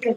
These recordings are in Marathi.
はい。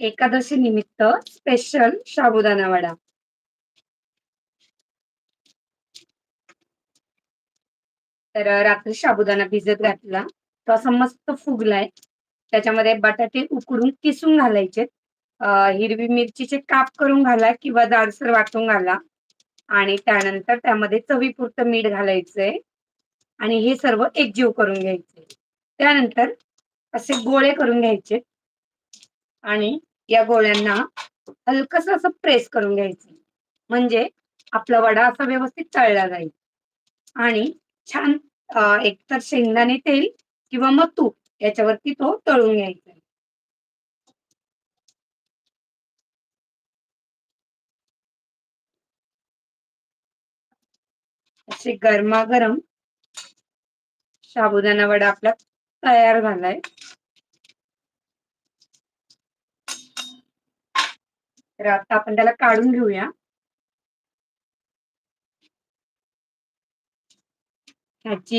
एकादशी निमित्त स्पेशल साबुदाणा वडा. तर रात्री साबुदाणा भिजत घातला. तो असा मस्त फुगलाय. त्याच्यामध्ये बटाटे उकडून किसून घालायचे. हिरवी मिरचीचे काप करून घाला किंवा दाडसर वाटून घाला. आणि त्यानंतर त्यामध्ये चवीपुरतं मीठ घालायचंय आणि हे सर्व एकजीव करून घ्यायचे. त्यानंतर असे गोळे करून घ्यायचे. आणि या गोळ्यांना हलकस असं प्रेस करून घ्यायचं. म्हणजे आपला वडा असा व्यवस्थित तळला जाईल. आणि छान एकतर शेंगदाणे तेल किंवा मग तूप याच्यावरती तो तळून घ्यायचा. असे गरमागरम साबुदाणा वडा आपला तयार झालाय. तर आता आपण त्याला काढून घेऊया. ह्याची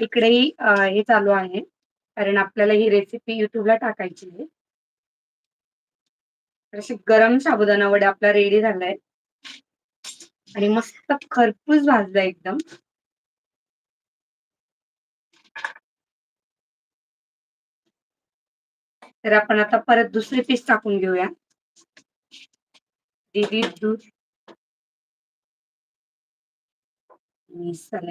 इकडेही हे चालू आहे. कारण आपल्याला ही रेसिपी युट्यूबला टाकायची आहे. अशी गरम साबुदाणा वडा आपला रेडी झालाय. आणि मस्त खरपूस भाजला एकदम. तर आपण आता परत दुसरी पीस टाकून घेऊया. दीदी दूध मिसळ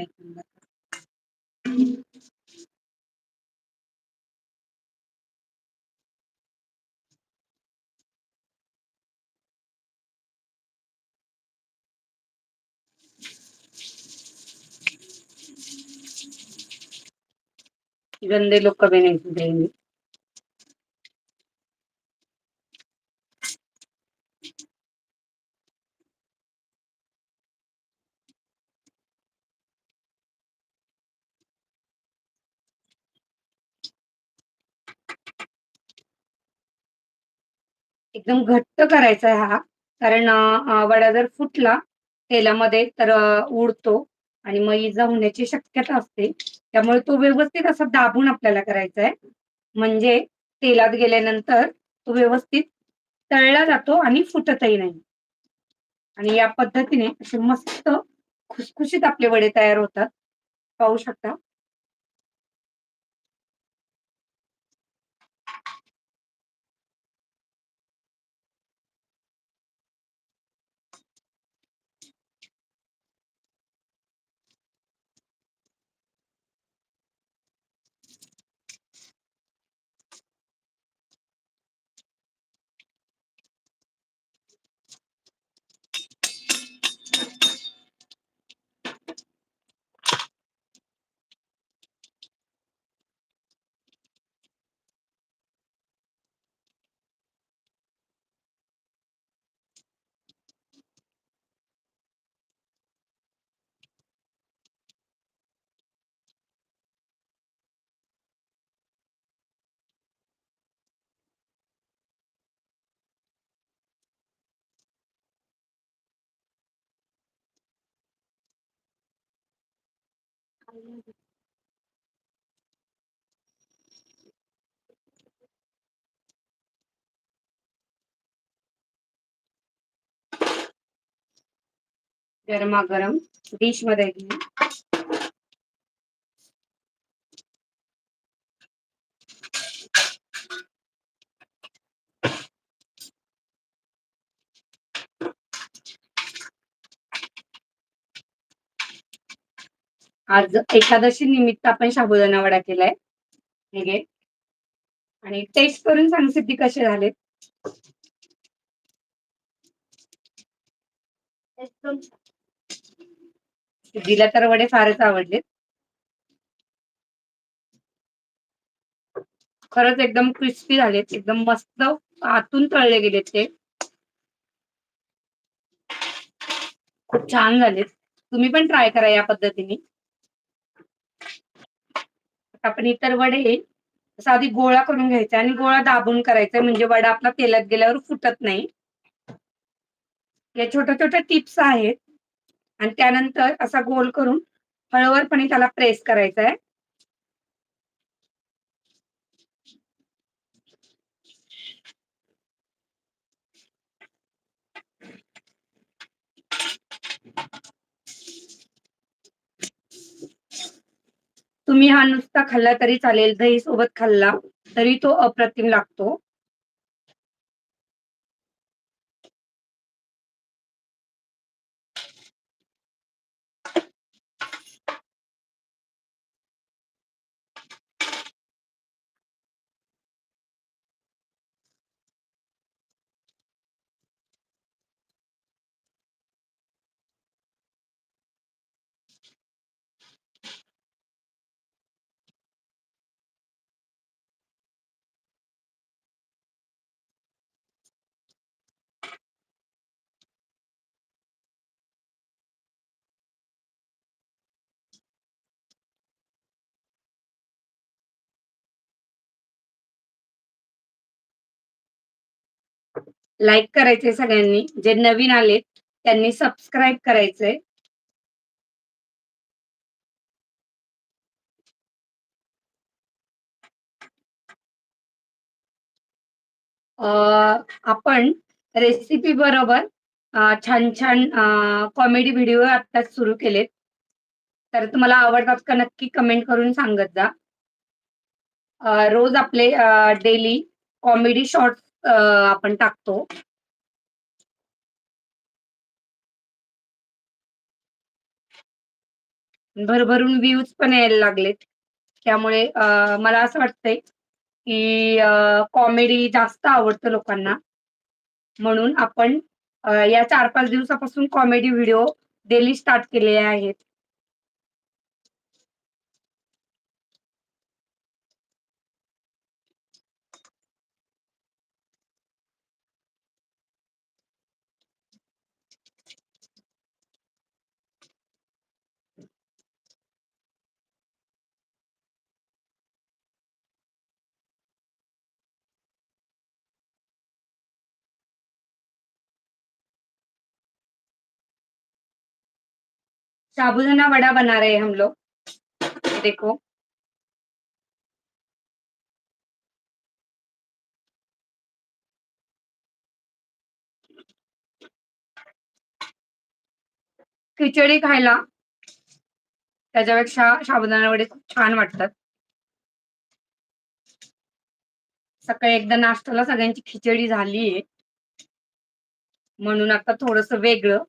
गंदे लोक कमी नाही एकदम घट्ट करायचा आहे हा. कारण वडा जर फुटला तेलामध्ये तर उडतो आणि मग इजा होण्याची शक्यता असते. त्यामुळे तो व्यवस्थित असा दाबून आपल्याला करायचा आहे. म्हणजे तेलात गेल्यानंतर तो व्यवस्थित तळला जातो आणि फुटतही नाही. आणि या पद्धतीने असे मस्त खुसखुशीत आपले वडे तयार होतात. पाहू शकता. गरमागरम डिशमध्ये घेऊ आज एकादशी निमित्त आपण साबुदाणा वडा केलाय. हे घे. आणि टेस्ट करून सांग सिद्धी कसे झालेत एकदम. सिद्धीला तर वडे फारच आवडले. खरंच एकदम क्रिस्पी झालेत. एकदम मस्त आतून तळले गेलेत ते. खूप छान झालेत. तुम्ही पण ट्राय करा या पद्धतीने. आपण इतर वडे असं आधी गोळा करून घ्यायचा आणि गोळा दाबून करायचा म्हणजे वडा आपला तेलात गेल्यावर फुटत नाही. या छोट्या छोट्या टिप्स आहेत. आणि त्यानंतर असा गोल करून हळूवारपणे त्याला प्रेस करायचा आहे तुम्ही हा नुसता खाल्ला तरी चालेल दही सोबत खाल्ला तरी तो अप्रतिम लागतो. लाईक करायचे सगळ्यांनी. जे नवीन आलेत त्यांनी सबस्क्राईब करायचंय. आपण रेसिपी बरोबर छान छान कॉमेडी व्हिडिओ आत्ताच सुरू केलेत. तर तुम्हाला आवडतात का नक्की कमेंट करून सांगत जा. रोज आपले डेली कॉमेडी शॉर्ट्स आपण टाकतो. भरभरून व्ह्यूज पण यायला लागलेत. त्यामुळे मला असं वाटतंय की कॉमेडी जास्त आवडतं लोकांना. म्हणून आपण या चार पाच दिवसापासून कॉमेडी व्हिडिओ डेली स्टार्ट केलेले आहेत. साबुदाना वड़ा बना रहे हैं हम लोग। देखो। खिचडी खायला। त्याच्यापेक्षा साबुदाणा वडे खूप छान वाटतात. सकाळी एकदा नाश्त्याला सगळ्यांची खिचडी झालीये. म्हणून आता थोडस वेगळं.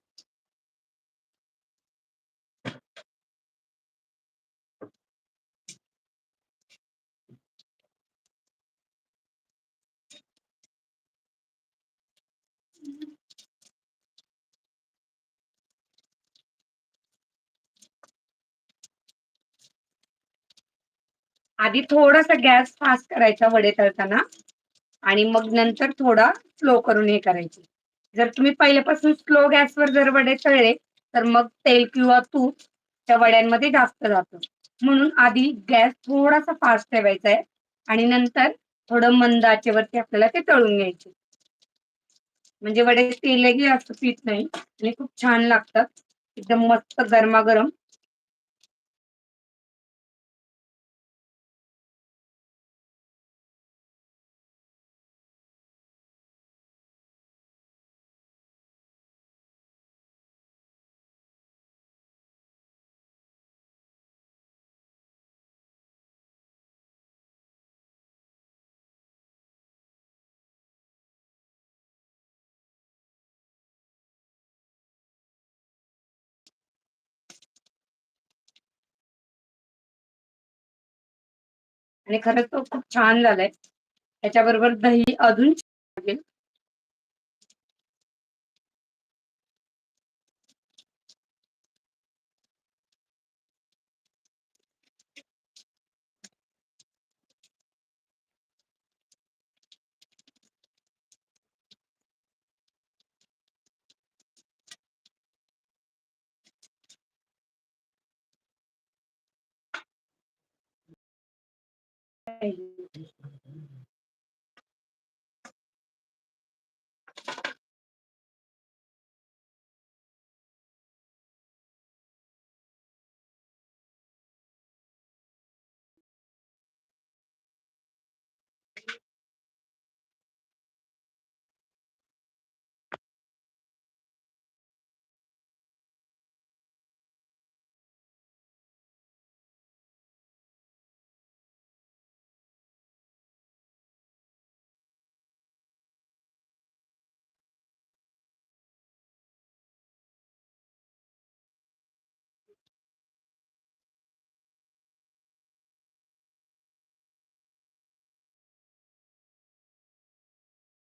आधी थोडासा गॅस फास्ट करायचा वडे तळताना आणि मग नंतर थोडा स्लो करून हे करायचे. जर तुम्ही पहिल्यापासून स्लो गॅसवर जर वडे तळले तर मग तेल किंवा तूप त्या वड्यांमध्ये जास्त जातं. म्हणून आधी गॅस थोडासा फास्ट ठेवायचा आहे आणि नंतर थोडं मंद आचेवरती आपल्याला ते तळून घ्यायचे. म्हणजे वडे तेलही जास्त पीत नाही आणि खूप छान लागतात. एकदम मस्त गरमागरम आणि खरंच तो खूप छान झालाय. त्याच्याबरोबर दही अजून लागेल.